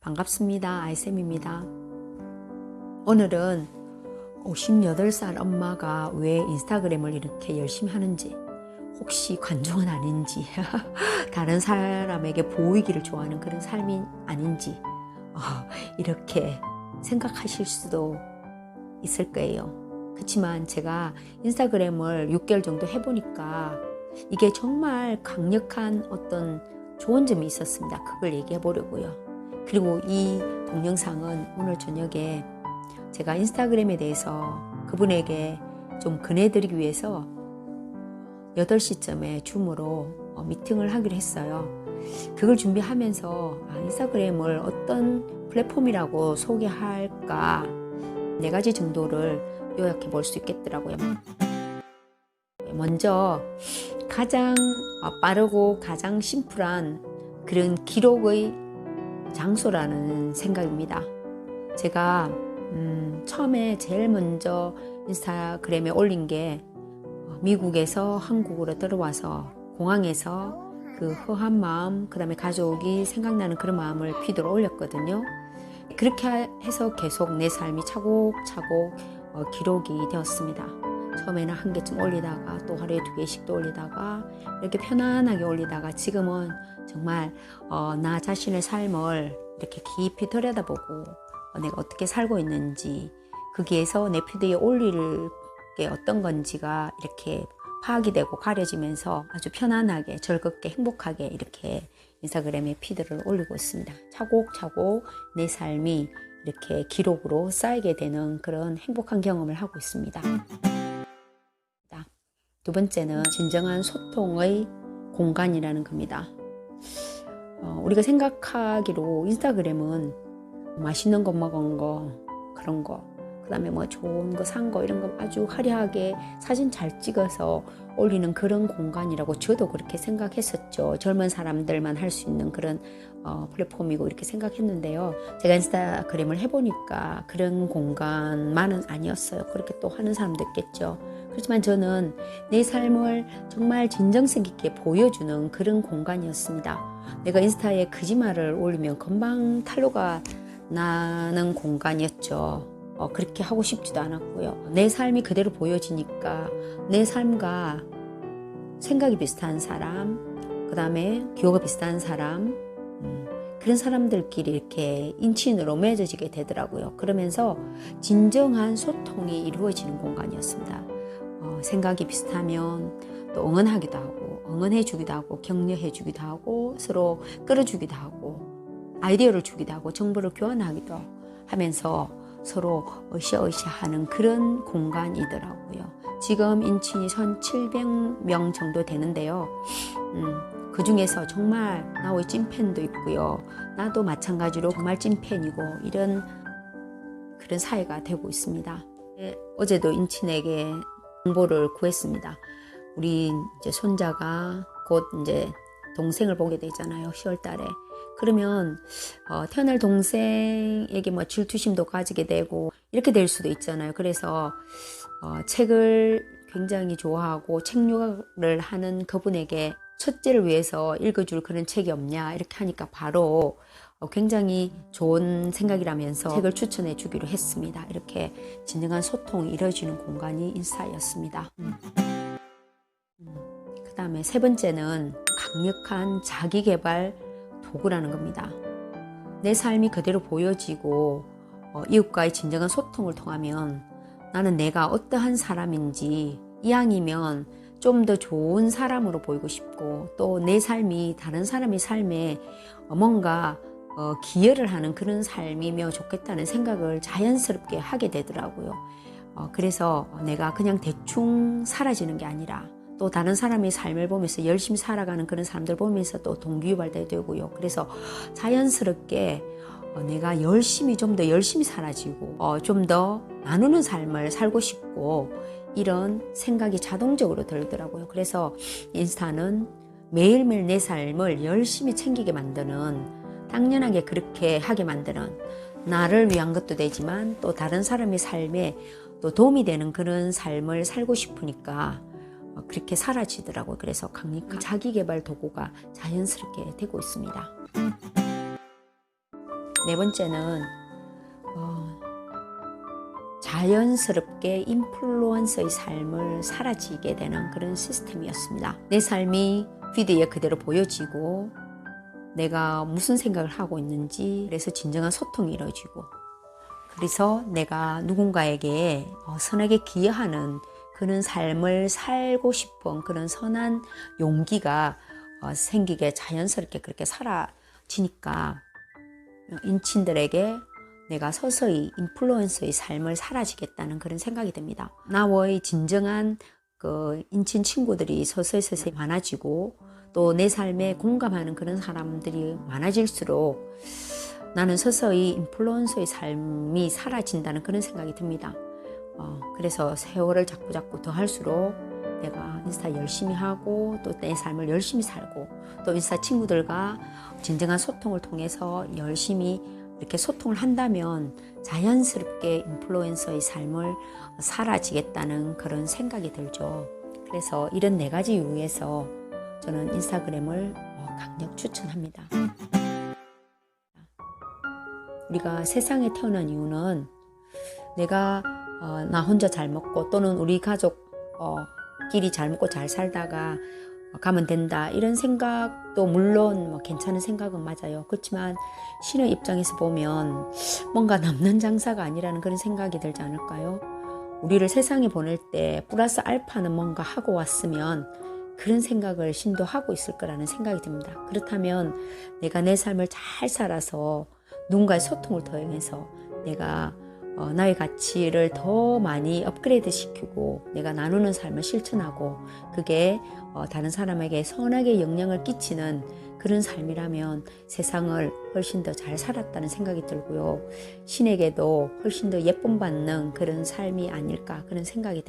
반갑습니다. 아이쌤입니다. 오늘은 58살 엄마가 왜 인스타그램을 이렇게 열심히 하는지, 혹시 관종은 아닌지, 다른 사람에게 보이기를 좋아하는 그런 삶이 아닌지, 어, 이렇게 생각하실 수도 있을 거예요. 그렇지만 제가 인스타그램을 6개월 정도 해보니까 이게 정말 강력한 어떤 좋은 점이 있었습니다. 그걸 얘기해 보려고요. 그리고 이 동영상은 오늘 저녁에 제가 인스타그램에 대해서 그분에게 좀 권해드리기 위해서 8시쯤에 줌으로 어, 미팅을 하기로 했어요. 그걸 준비하면서 아, 인스타그램을 어떤 플랫폼이라고 소개할까 네 가지 정도를 요약해 볼 수 있겠더라고요. 먼저 가장 어, 빠르고 가장 심플한 그런 기록의 장소라는 생각입니다. 제가 음, 처음에 제일 먼저 인스타그램에 올린 게 어, 미국에서 한국으로 들어와서 공항에서 그 허한 마음, 그 다음에 가족이 생각나는 그런 마음을 피드로 올렸거든요. 그렇게 해서 계속 내 삶이 차곡차곡 어, 기록이 되었습니다. 처음에는 한 개쯤 올리다가 또 하루에 두 개씩도 올리다가 이렇게 편안하게 올리다가 지금은 정말 어, 나 자신의 삶을 이렇게 깊이 들여다보고 어, 내가 어떻게 살고 있는지 거기에서 내 피드에 올릴 게 어떤 건지가 이렇게 파악이 되고 가려지면서 아주 편안하게 즐겁게 행복하게 이렇게 인스타그램에 피드를 올리고 있습니다. 차곡차곡 내 삶이 이렇게 기록으로 쌓이게 되는 그런 행복한 경험을 하고 있습니다. 두 번째는 진정한 소통의 공간이라는 겁니다. 어, 우리가 생각하기로 인스타그램은 맛있는 거 먹은 거 그런 거 그다음에 뭐 좋은 거 산 거 이런 거 아주 화려하게 사진 잘 찍어서 올리는 그런 공간이라고 저도 그렇게 생각했었죠. 젊은 사람들만 할 수 있는 그런 어, 플랫폼이고 이렇게 생각했는데요. 제가 인스타그램을 해보니까 그런 공간만은 아니었어요. 그렇게 또 하는 사람도 있겠죠. 그렇지만 저는 내 삶을 정말 진정성 있게 보여주는 그런 공간이었습니다. 내가 인스타에 거짓말을 올리면 금방 탈로가 나는 공간이었죠. 어, 그렇게 하고 싶지도 않았고요. 내 삶이 그대로 보여지니까 내 삶과 생각이 비슷한 사람, 그 다음에 기호가 비슷한 사람, 음, 그런 사람들끼리 이렇게 인친으로 맺어지게 되더라고요. 그러면서 진정한 소통이 이루어지는 공간이었습니다. 어, 생각이 비슷하면 또 응원하기도 하고, 응원해주기도 하고, 격려해주기도 하고, 서로 끌어주기도 하고, 아이디어를 주기도 하고, 정보를 교환하기도 하면서 서로 으쌰으쌰 하는 그런 공간이더라고요. 지금 인친이 1,700명 정도 되는데요. 음, 그 중에서 정말 나의 찐팬도 있고요. 나도 마찬가지로 정말 찐팬이고 이런 그런 사회가 되고 있습니다. 예, 어제도 인친에게 정보를 구했습니다. 우리 이제 손자가 곧 이제 동생을 보게 되잖아요. 10월 달에. 그러면 어, 태어날 동생에게 뭐 질투심도 가지게 되고 이렇게 될 수도 있잖아요. 그래서 어, 책을 굉장히 좋아하고 책류를 하는 그분에게 첫째를 위해서 읽어줄 그런 책이 없냐 이렇게 하니까 바로 어, 굉장히 좋은 생각이라면서 책을 추천해 주기로 했습니다. 이렇게 진정한 소통이 이루어지는 공간이 인스타였습니다. 음. 그 다음에 세 번째는 강력한 자기개발 도구라는 겁니다. 내 삶이 그대로 보여지고 어, 이웃과의 진정한 소통을 통하면 나는 내가 어떠한 사람인지 이왕이면 좀 더 좋은 사람으로 보이고 싶고 또 내 삶이 다른 사람의 삶에 뭔가 어, 기여를 하는 그런 삶이며 좋겠다는 생각을 자연스럽게 하게 되더라고요. 어, 그래서 내가 그냥 대충 사라지는 게 아니라 또 다른 사람의 삶을 보면서 열심히 살아가는 그런 사람들 보면서 또 동기유발도 되고요. 그래서 자연스럽게 어, 내가 열심히 좀 더 열심히 살아지고 어, 좀 더 나누는 삶을 살고 싶고 이런 생각이 자동적으로 들더라고요. 그래서 인스타는 매일매일 내 삶을 열심히 챙기게 만드는 당연하게 그렇게 하게 만드는 나를 위한 것도 되지만 또 다른 사람의 삶에 또 도움이 되는 그런 삶을 살고 싶으니까 어, 그렇게 사라지더라고요. 그래서 강력한 자기개발 도구가 자연스럽게 되고 있습니다. 네 번째는 어, 자연스럽게 인플루언서의 삶을 사라지게 되는 그런 시스템이었습니다. 내 삶이 피드에 그대로 보여지고 내가 무슨 생각을 하고 있는지 그래서 진정한 소통이 이루어지고 그래서 내가 누군가에게 어, 선하게 기여하는 그런 삶을 살고 싶은 그런 선한 용기가 어, 생기게 자연스럽게 그렇게 사라지니까 인친들에게 내가 서서히 인플루언서의 삶을 사라지겠다는 그런 생각이 듭니다. 나의 진정한 그 인친 친구들이 서서히 서서히 많아지고 또 내 삶에 공감하는 그런 사람들이 많아질수록 나는 서서히 인플루언서의 삶이 사라진다는 그런 생각이 듭니다. 어, 그래서 세월을 자꾸 자꾸 더 할수록 내가 인스타 열심히 하고 또 내 삶을 열심히 살고 또 인스타 친구들과 진정한 소통을 통해서 열심히 이렇게 소통을 한다면 자연스럽게 인플루언서의 삶을 사라지겠다는 그런 생각이 들죠. 그래서 이런 네 가지 이유에서 저는 인스타그램을 어, 강력 추천합니다. 우리가 세상에 태어난 이유는 내가 어, 나 혼자 잘 먹고 또는 우리 가족 어, 끼리 잘 먹고 잘 살다가 가면 된다 이런 생각도 물론 뭐 괜찮은 생각은 맞아요. 그렇지만 신의 입장에서 보면 뭔가 남는 장사가 아니라는 그런 생각이 들지 않을까요? 우리를 세상에 보낼 때 플러스 알파는 뭔가 하고 왔으면 그런 생각을 신도 하고 있을 거라는 생각이 듭니다. 그렇다면 내가 내 삶을 잘 살아서 누군가의 소통을 통해서 내가 어, 나의 가치를 더 많이 업그레이드 시키고 내가 나누는 삶을 실천하고 그게 어, 다른 사람에게 선하게 영향을 끼치는 그런 삶이라면 세상을 훨씬 더 잘 살았다는 생각이 들고요. 신에게도 훨씬 더 예쁨 받는 그런 삶이 아닐까 그런 생각이 듭니다.